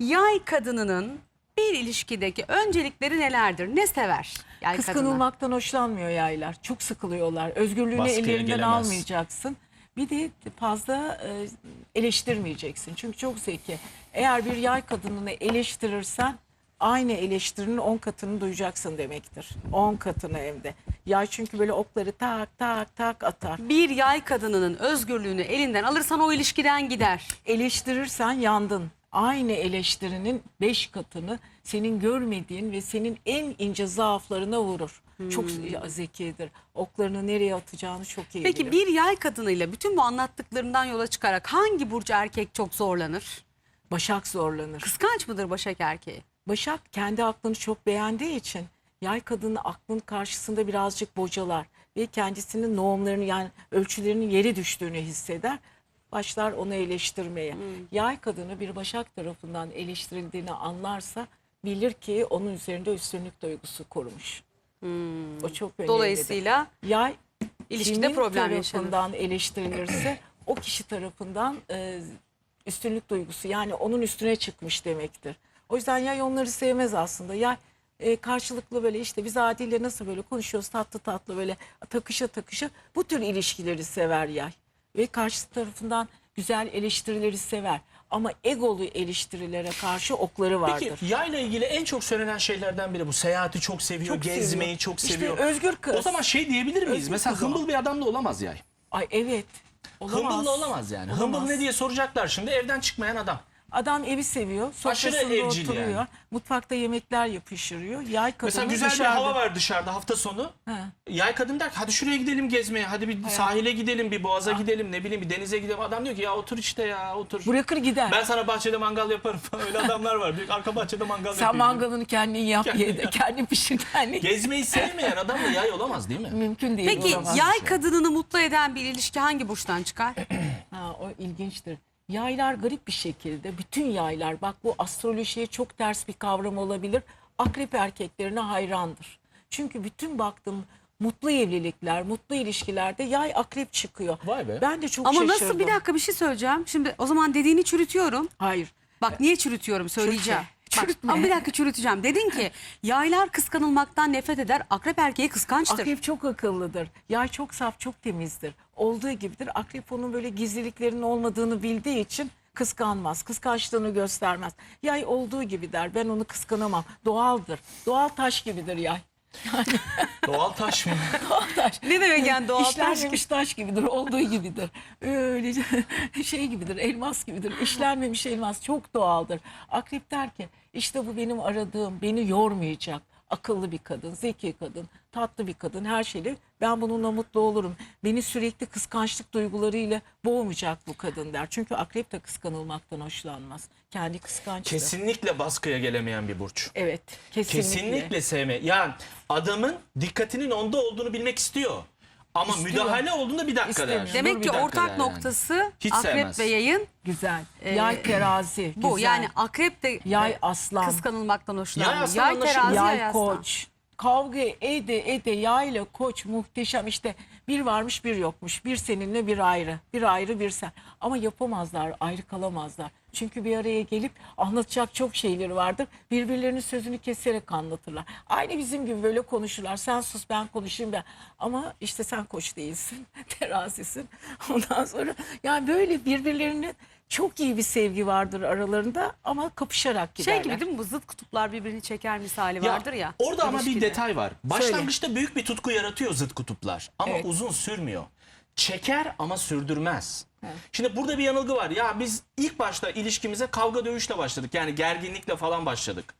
Yay kadınının bir ilişkideki öncelikleri nelerdir? Ne sever yay kadını? Kıskanılmaktan hoşlanmıyor yaylar. Çok sıkılıyorlar. Özgürlüğünü Baskıya ellerinden gelemez. almayacaksın. Bir de fazla e, eleştirmeyeceksin. Çünkü çok zeki. Eğer bir yay kadınını eleştirirsen aynı eleştirinin 10 katını duyacaksın demektir. 10 katını hem de. Yay çünkü böyle okları tak tak tak atar. Bir yay kadınının özgürlüğünü elinden alırsan o ilişkiden gider. eleştirirsen yandın. Aynı eleştirinin beş katını senin görmediğin ve senin en ince zaaflarına vurur. Çok zekidir. Oklarını nereye atacağını çok iyi Peki bilir. bir yay kadınıyla bütün bu anlattıklarından yola çıkarak hangi burcu erkek çok zorlanır? Başak zorlanır. Kıskanç mıdır Başak erkeği? Başak kendi aklını çok beğendiği için yay kadını aklın karşısında birazcık bocalar ve kendisinin normlarını yani ölçülerinin yere düştüğünü hisseder. Başlar onu eleştirmeye. Yay kadını bir başak tarafından eleştirildiğini anlarsa bilir ki onun üzerinde üstünlük duygusu kurmuş. O çok önemlidir. Dolayısıyla yay ilişkide problem yaşanır. tarafından eleştirilirse o kişi tarafından e, üstünlük duygusu yani onun üstüne çıkmış demektir. O yüzden yay onları sevmez aslında. Yay e, karşılıklı böyle işte biz Adil'le nasıl böyle konuşuyoruz tatlı tatlı böyle takışa takışa bu tür ilişkileri sever yay. Ve karşı tarafından güzel eleştirileri sever. Ama egolu eleştirilere karşı okları vardır. Peki yayla ilgili en çok söylenen şeylerden biri bu. Seyahati çok seviyor, Çok gezmeyi seviyor. çok İşte seviyor. özgür kız. O zaman şey diyebilir miyiz? Özgür Mesela kız o. hımbıl bir adam da olamaz yay. Ay evet. Olamaz. Hımbıl da olamaz yani. Hımbıl ne diye soracaklar şimdi evden çıkmayan adam. Adam evi seviyor. Sofrasında evcil oturuyor. yani. Mutfakta yemekler yapıştırıyor. Yay kadını Mesela güzel bir dışarıda. hava var dışarıda hafta sonu. He. Yay kadın der ki hadi şuraya gidelim gezmeye. Hadi bir sahile gidelim, bir boğaza gidelim, ne bileyim bir denize gidelim. Adam diyor ki ya otur işte ya otur. Bırakır gider. Ben sana bahçede mangal yaparım falan. Öyle adamlar var. Bir arka bahçede mangal Sen yapayım. mangalını kendin yap Kendin ye de. Kendin pişir kendin. Gezmeyi sevmeyen adam da yay olamaz değil mi? Mümkün değil. Peki olamaz. yay kadınını mutlu eden bir ilişki hangi burçtan çıkar? Ha, o ilginçtir. Yaylar garip bir şekilde bütün yaylar bak bu astrolojiye çok ters bir kavram olabilir. Akrep erkeklerine hayrandır. Çünkü bütün baktım mutlu evlilikler, mutlu ilişkilerde yay akrep çıkıyor. Vay be. Ben de çok Ama şaşırdım. nasıl bir dakika bir şey söyleyeceğim. Şimdi o zaman dediğini çürütüyorum. Hayır. Bak niye çürütüyorum söyleyeceğim. Çürütme. Bak, ama bir dakika çürüteceğim. Dedin ki yaylar kıskanılmaktan nefret eder. Akrep erkeği kıskançtır. Akrep çok akıllıdır. Yay çok saf, çok temizdir. Olduğu gibidir. Akrep onun böyle gizliliklerinin olmadığını bildiği için kıskanmaz. Kıskançlığını göstermez. Yay olduğu gibi der. Ben onu kıskanamam. Doğaldır. Doğal taş gibidir yay. Doğal taş mı? Doğal taş. Ne demek yani doğal taş İşlenmemiş taş gibidir. Olduğu gibidir. Öyle şey gibidir. Elmas gibidir. İşlenmemiş elmas çok doğaldır. Akrep der ki işte bu benim aradığım beni yormayacak. Akıllı bir kadın, zeki kadın, tatlı bir kadın her şeyle ben bununla mutlu olurum. Beni sürekli kıskançlık duygularıyla boğmayacak bu kadın der. Çünkü akrep de kıskanılmaktan hoşlanmaz. Kendi kıskançtır. Kesinlikle baskıya gelemeyen bir burç. Evet, kesinlikle. Kesinlikle sevme. Yani adamın dikkatinin onda olduğunu bilmek istiyor. Ama İstiyor. müdahale olduğunda bir dakika İstemiyor. der. Demek Dur ki dakika ortak der yani. noktası Hiç akrep sevmez. ve yayın Güzel. Yay terazi. bu. güzel. Yani akrep de Yay e, aslan. kıskanılmaktan hoşlanmıyor. Yay Yay, aslan anlaşılır. terazi Yay, yay aslan. koç. Kavga ede ede yayla koç muhteşem işte bir varmış bir yokmuş. Bir seninle bir ayrı. Bir ayrı bir sen. Ama yapamazlar ayrı kalamazlar. Çünkü bir araya gelip anlatacak çok şeyleri vardır. Birbirlerinin sözünü keserek anlatırlar. Aynı bizim gibi böyle konuşurlar. Sen sus ben konuşayım ben. Ama işte sen koç değilsin terazisin. Ondan sonra yani böyle birbirlerine çok iyi bir sevgi vardır aralarında ama kapışarak giderler. Şey gibi değil mi bu zıt kutuplar birbirini çeker misali vardır ya. Orada ama bir ilişkide. detay var. Başlangıçta büyük bir tutku yaratıyor zıt kutuplar. Ama Evet. uzun sürmüyor. Çeker ama sürdürmez. Şimdi burada bir yanılgı var. Ya biz ilk başta ilişkimize kavga dövüşle başladık. Yani gerginlikle falan başladık.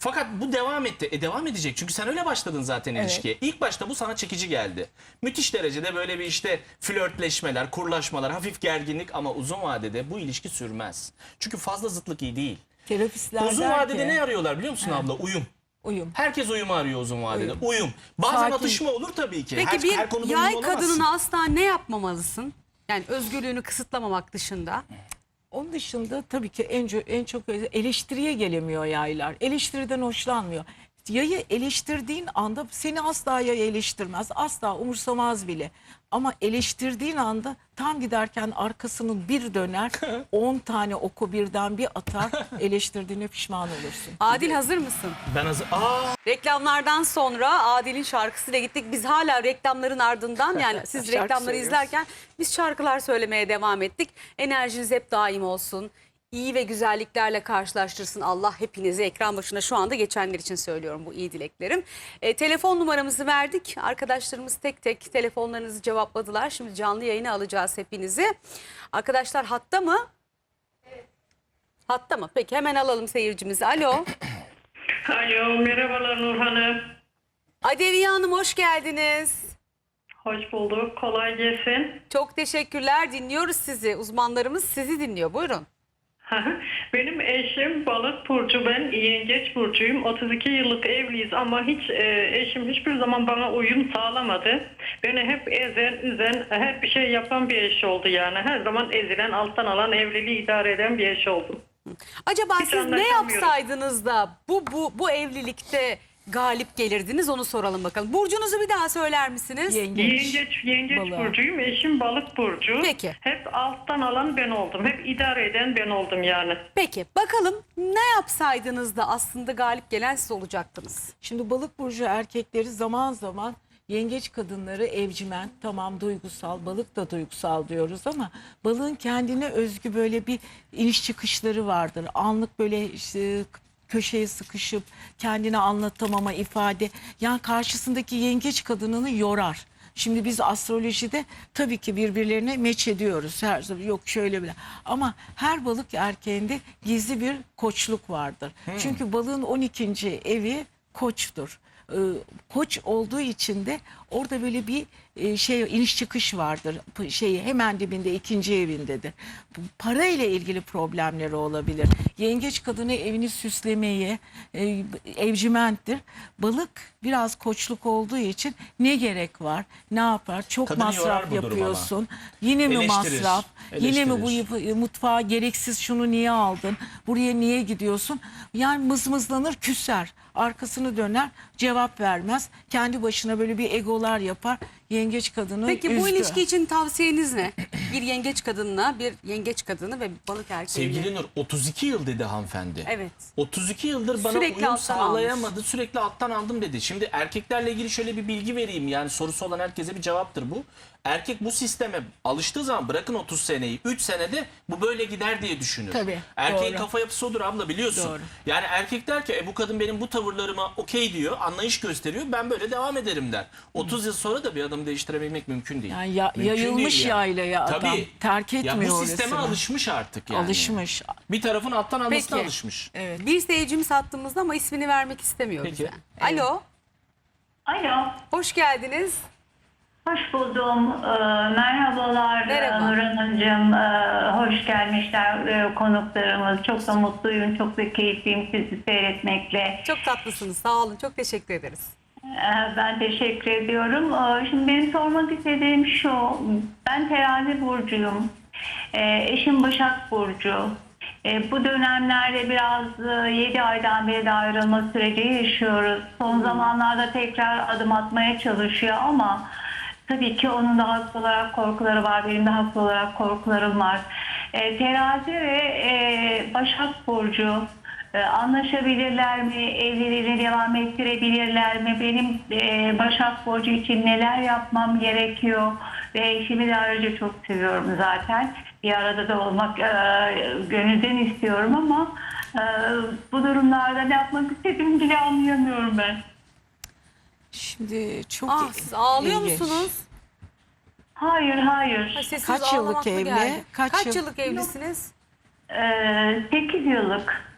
Fakat bu devam etti. E devam edecek. Çünkü sen öyle başladın zaten Evet. ilişkiye. İlk başta bu sana çekici geldi. Müthiş derecede böyle bir işte flörtleşmeler, kurlaşmalar, hafif gerginlik ama uzun vadede bu ilişki sürmez. Çünkü fazla zıtlık iyi değil. Terapistler Uzun vadede ki, ne arıyorlar biliyor musun abla? Uyum. Uyum. Herkes uyumu arıyor uzun vadede. Uyum. Uyum. Bazen Sakin. atışma olur tabii ki. Peki her, bir her yay kadınına asla ne yapmamalısın? Yani özgürlüğünü kısıtlamamak dışında. Onun dışında tabii ki en, en çok eleştiriye gelemiyor yaylar. Eleştiriden hoşlanmıyor. Yayı eleştirdiğin anda seni asla yay eleştirmez. Asla umursamaz bile. Ama eleştirdiğin anda tam giderken arkasını bir döner 10 tane oku birden bir atar eleştirdiğine pişman olursun. Adil hazır mısın? Ben hazır. Aa, Reklamlardan sonra Adil'in şarkısıyla gittik. Biz hala reklamların ardından yani siz Şarkı reklamları söylüyoruz. izlerken biz şarkılar söylemeye devam ettik. Enerjiniz hep daim olsun. İyi ve güzelliklerle karşılaştırsın Allah hepinizi ekran başına şu anda geçenler için söylüyorum bu iyi dileklerim. E, telefon numaramızı verdik. Arkadaşlarımız tek tek telefonlarınızı cevapladılar. Şimdi canlı yayına alacağız hepinizi. Arkadaşlar hatta mı? Hatta mı? Peki hemen alalım seyircimizi. Alo. Alo, merhabalar Nur Hanım. Adeviye Hanım hoş geldiniz. Hoş bulduk, kolay gelsin. Çok teşekkürler. Dinliyoruz sizi. Uzmanlarımız sizi dinliyor. Buyurun. Benim eşim balık burcu, ben yengeç burcuyum. 32 yıllık evliyiz ama hiç e, eşim hiçbir zaman bana uyum sağlamadı. Beni hep ezen, üzen, hep bir şey yapan bir eş oldu yani. Her zaman ezilen, alttan alan, evliliği idare eden bir eş oldu. Acaba Hiç siz ne yapsaydınız da bu bu bu evlilikte galip gelirdiniz onu soralım bakalım. Burcunuzu bir daha söyler misiniz? Yengeç. Yengeç, yengeç burcuyum, eşim balık burcu. Peki. Hep alttan alan ben oldum, hep idare eden ben oldum yani. Peki bakalım ne yapsaydınız da aslında galip gelen siz olacaktınız. Şimdi balık burcu erkekleri zaman zaman yengeç kadınları evcimen tamam duygusal balık da duygusal diyoruz ama balığın kendine özgü böyle bir iniş çıkışları vardır. Anlık böyle işte köşeye sıkışıp kendini anlatamama ifade yani karşısındaki yengeç kadınını yorar. Şimdi biz astrolojide tabii ki birbirlerine meç ediyoruz. Her zaman yok şöyle bile. Ama her balık erkeğinde gizli bir koçluk vardır. Çünkü balığın 12. evi koçtur. Ee, koç olduğu için de orada böyle bir e, şey iniş çıkış vardır. P- Şeyi hemen dibinde ikinci evindedir. Bu Para ile ilgili problemleri olabilir. Yengeç kadını evini süslemeye e, evcimenttir. Balık biraz koçluk olduğu için ne gerek var? Ne yapar? Çok Kadını yorar masraf bu durum ama. yapıyorsun. Yine mi Eleştirir, masraf? Yine mi bu eleştirir. yap- mutfağa gereksiz şunu niye aldın? Buraya niye gidiyorsun? Yani mızmızlanır, küser. Arkasını döner, cevap vermez. Kendi başına böyle bir egolar yapar. Yengeç kadını Peki bu üzdü. ilişki için tavsiyeniz ne? Bir yengeç kadınla bir yengeç kadını ve bir balık erkeğiyle. sevgili Nur 32 yıl dedi hanımefendi. Evet. 32 yıldır bana Sürekli uyum alttan sağlayamadı. Sürekli alttan aldım dedi. Şimdi erkeklerle ilgili şöyle bir bilgi vereyim. Yani sorusu olan herkese bir cevaptır bu. Erkek bu sisteme alıştığı zaman bırakın 30 seneyi 3 senede bu böyle gider diye düşünür. Tabii, Erkeğin doğru. kafa yapısı odur abla biliyorsun. Doğru. Yani erkek der ki e, bu kadın benim bu tavırlarıma okey diyor, anlayış gösteriyor. Ben böyle devam ederim der. 30 yıl sonra da bir adamı değiştirebilmek mümkün değil. Yani ya- Mümkün yayılmış değil yaylaya adam. Tabii. Terk Ya etmiyor bu sisteme orasını. alışmış artık yani. Alışmış. Bir tarafın alttan almasına Peki. alışmış. Evet. Bir seyircimiz hattımızda ama ismini vermek istemiyor Peki. bize. Alo, Alo, hoş geldiniz. Hoş buldum. Ee, merhabalar Merhaba. Nur Hanımcığım. Ee, hoş gelmişler ee, konuklarımız. Çok da mutluyum, çok da keyifliyim sizi seyretmekle. Çok tatlısınız. Sağ olun. Çok teşekkür ederiz. Ee, ben teşekkür ediyorum. Ee, şimdi benim sormak istediğim şu. Ben terazi burcuyum. Ee, eşim Başak Burcu. Ee, bu dönemlerde biraz 7 aydan beri de ayrılma süreci yaşıyoruz. Son zamanlarda tekrar adım atmaya çalışıyor ama tabii ki onun da haklı olarak korkuları var. Benim de haklı olarak korkularım var. Ee, terazi ve e, Başak Burcu ee, anlaşabilirler mi? Evliliğini devam ettirebilirler mi? Benim e, Başak Burcu için neler yapmam gerekiyor? Ve eşimi de ayrıca çok seviyorum zaten. Bir arada da olmak e, gönülden istiyorum ama e, bu durumlarda ne yapmak istediğimi bile anlayamıyorum ben. Şimdi çok Ah, siz ağlıyor ilginç. musunuz? Hayır, hayır. Ha, sessiz Kaç yıllık evli? geldi? Kaç Kaç, yıl- yıllık evlisiniz? Ee, 8 yıllık.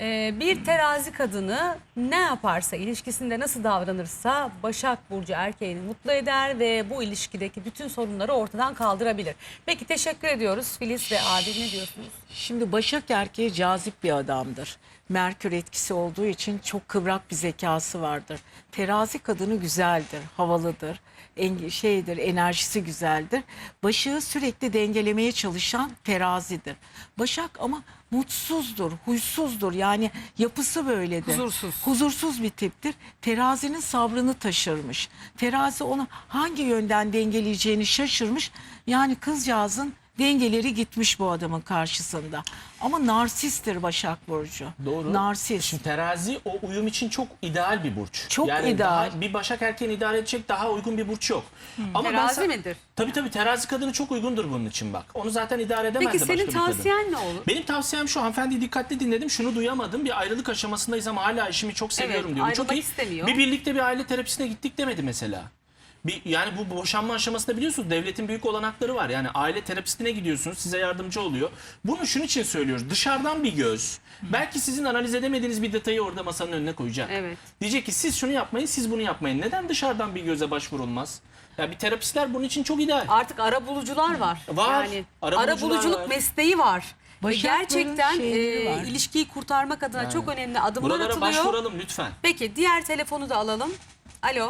Ee, bir terazi kadını ne yaparsa, ilişkisinde nasıl davranırsa Başak Burcu erkeğini mutlu eder ve bu ilişkideki bütün sorunları ortadan kaldırabilir. Peki teşekkür ediyoruz. Filiz ve Adil ne diyorsunuz? Şimdi Başak erkeği cazip bir adamdır. Merkür etkisi olduğu için çok kıvrak bir zekası vardır. Terazi kadını güzeldir, havalıdır, en, şeydir, enerjisi güzeldir. Başak'ı sürekli dengelemeye çalışan terazidir. Başak ama mutsuzdur, huysuzdur. Yani yapısı böyledir. Huzursuz. Huzursuz bir tiptir. Terazinin sabrını taşırmış. Terazi onu hangi yönden dengeleyeceğini şaşırmış. Yani kızcağızın dengeleri gitmiş bu adamın karşısında. Ama narsisttir Başak Burcu. Doğru. Narsist. Şimdi terazi o uyum için çok ideal bir burç. Çok yani ideal. daha- bir başak erkeğini idare edecek daha uygun bir burç yok. Ama ben Terazi sa- midir? Tabii tabii terazi kadını çok uygundur bunun için bak. Onu zaten idare edemez Peki senin tavsiyen ne olur? Benim tavsiyem şu hanımefendi dikkatli dinledim şunu duyamadım bir ayrılık aşamasındayız ama hala eşimi çok seviyorum Evet, diyorum. Çok iyi. istemiyor. Bir birlikte bir aile terapisine gittik demedi mesela. Bir, yani bu boşanma aşamasında biliyorsunuz devletin büyük olanakları var. Yani aile terapistine gidiyorsunuz size yardımcı oluyor. Bunu şunun için söylüyoruz. Dışarıdan bir göz belki sizin analiz edemediğiniz bir detayı orada masanın önüne koyacak. Evet. Diyecek ki siz şunu yapmayın siz bunu yapmayın. Neden dışarıdan bir göze başvurulmaz? Ya bir terapistler bunun için çok ideal. Artık ara bulucular var. Var. Yani Ara ara, buluculuk var. mesleği var. Başakların gerçekten e, var. ilişkiyi kurtarmak adına çok önemli adımlar Buralara atılıyor. başvuralım lütfen. Peki diğer telefonu da alalım. Alo.